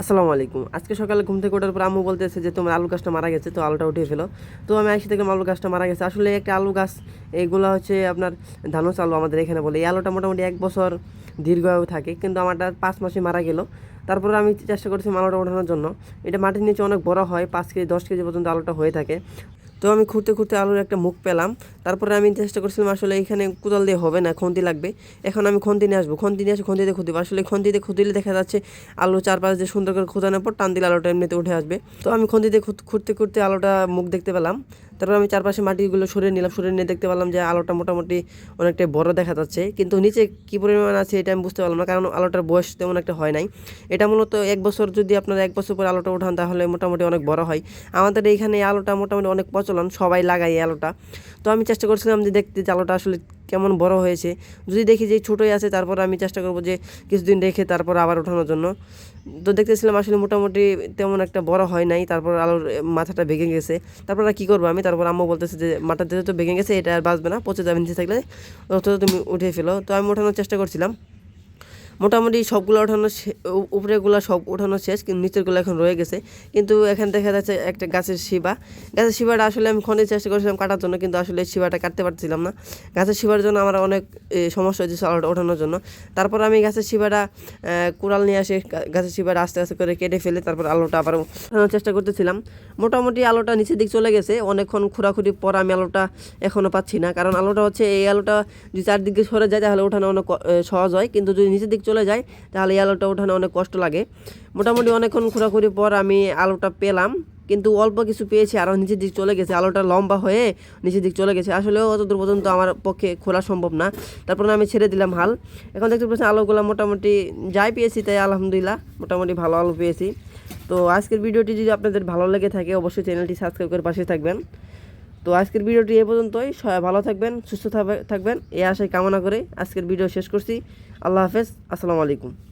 আসসালামু আলাইকুম। আজকে সকালে ঘুম থেকে ওঠার পর আম্মু বলতেছে যে তোমার আলু গাছটা মারা গেছে, তো আলুটা উঠিয়ে ফেলো। তো আমি এসে দেখলাম আলু গাছটা মারা গেছে। আসলে একটা আলু গাছ এইগুলো হচ্ছে আপনার ধানস আলু আমাদের এখানে বলে। এই আলুটা মোটামুটি এক বছর দীর্ঘ থাকে, কিন্তু আমারটা পাঁচ মাসে মারা গেল। তারপরে আমি চেষ্টা করছি আলুটা ওঠানোর জন্য। এটা মাটির নিচে অনেক বড় হয়, পাঁচ কেজি, দশ কেজি পর্যন্ত আলুটা হয়ে থাকে। তো আমি খুঁড়তে খুঁড়তে আলুর একটা মুখ পেলাম। তারপরে আমি চেষ্টা করছিলাম আসলে এখানে কোদাল দিয়ে হবে না, খন্তি লাগবে। এখন আমি খন্তি নিয়ে আসব, খন্তি নিয়ে আসে খন্তিতে খুঁতিব। আসলে খন্তিতে খুঁতিলে দেখা যাচ্ছে আলু চারপাশ দিয়ে সুন্দর করে খোদানোর পর টান দিলে আলোটা এমনিতে উঠে আসবে। তো আমি খন্তিতে খুঁড়তে খুঁড়তে আলোটা মুখ দেখতে পেলাম। তারপর আমি চারপাশে মাটিগুলো সরিয়ে নিলাম, সরিয়ে নিয়ে দেখতে পেলাম যে আলোটা মোটামুটি অনেকটাই বড় দেখা যাচ্ছে। কিন্তু নিচে কী পরিমাণ আছে এটা আমি বুঝতে পারলাম না, কারণ আলোটার বয়স তেমন একটা হয় নাই। এটা মূলত এক বছর যদি আপনার এক বছর পরে আলোটা উঠান তাহলে মোটামুটি অনেক বড় হয়। আমাদের এইখানে এই আলুটা মোটামুটি অনেক প্রচলন, সবাই লাগায় আলুটা। তো আমি চেষ্টা করছিলাম যে দেখতে যে আলোটা আসলে কেমন বড় হয়েছে। যদি দেখি যে ছোটোই আছে, তারপর আমি চেষ্টা করব যে কিছুদিন রেখে তারপর আবার ওঠানোর জন্য। তো দেখতেছিলাম আসলে মোটামুটি তেমন একটা বড় হয় নাই, তারপর আলোর মাথাটা ভেঙে গেছে। তারপর আর কী করব আমি? তারপর আম্মু বলতেছে যে মাথাতে তো ভেঙে গেছে, এটা আর বাঁচবে না, পচে যাবে নিচে থাকলে। অথচ তুমি উঠে ফেলো। তো আমি ওঠানোর চেষ্টা করছিলাম। মোটামুটি সবগুলো ওঠানো উপরেগুলো সব ওঠানো শেষ, কিন্তু নিচেরগুলো এখন রয়ে গেছে। কিন্তু এখানে দেখা যাচ্ছে একটা গাছের শিবা। গাছের শিবাটা আসলে আমি খনে চেষ্টা করেছিলাম কাটার জন্য, কিন্তু আসলে শিবাটা কাটতে পারছিলাম না। গাছের শিবার জন্য আমার অনেক সমস্যা হয়েছে আলোটা ওঠানোর জন্য। তারপর আমি গাছের শিবাটা কুড়াল নিয়ে আসে গাছের শিবাটা আস্তে আস্তে করে কেটে ফেলে, তারপর আলোটা আবার ওঠানোর চেষ্টা করতেছিলাম। মোটামুটি আলোটা নিচের দিক চলে গেছে, অনেকক্ষণ খোরাখুরি পর আমি আলোটা এখনও পাচ্ছি না। কারণ আলোটা হচ্ছে, এই আলোটা যদি চারদিকে সরে যায়, তাহলে ওঠানো অনেক সহজ হয়। কিন্তু যদি নিচের দিক চলে যায়, তাহলে এই আলোটা ওঠানো অনেক কষ্ট লাগে। মোটামুটি অনেকক্ষণ খোরাখুরি পর আমি আলোটা পেলাম, কিন্তু অল্প কিছু পেয়েছি আরও নিচের দিক চলে গেছে। আলোটা লম্বা হয়ে নিচের দিক চলে গেছে। আসলেও অত দূর পর্যন্ত আমার পক্ষে খোলা সম্ভব না। তারপর আমি ছেড়ে দিলাম হাল। এখন দেখতে পাচ্ছেন আলোগুলো মোটামুটি যাই পেয়েছি তাই আলহামদুলিল্লাহ, মোটামুটি ভালো আলো পেয়েছি। তো আজকের ভিডিওটি যদি আপনাদের ভালো লেগে থাকে, অবশ্যই চ্যানেলটি সাবস্ক্রাইব করে পাশে থাকবেন। তো আজকের ভিডিওটি এ পর্যন্তই। সবাই ভালো থাকবেন, সুস্থ থাকবে- থাকবেন। এই আশায় কামনা করে আজকের ভিডিও শেষ করছি। আল্লাহ হাফেজ। আসসালামু আলাইকুম।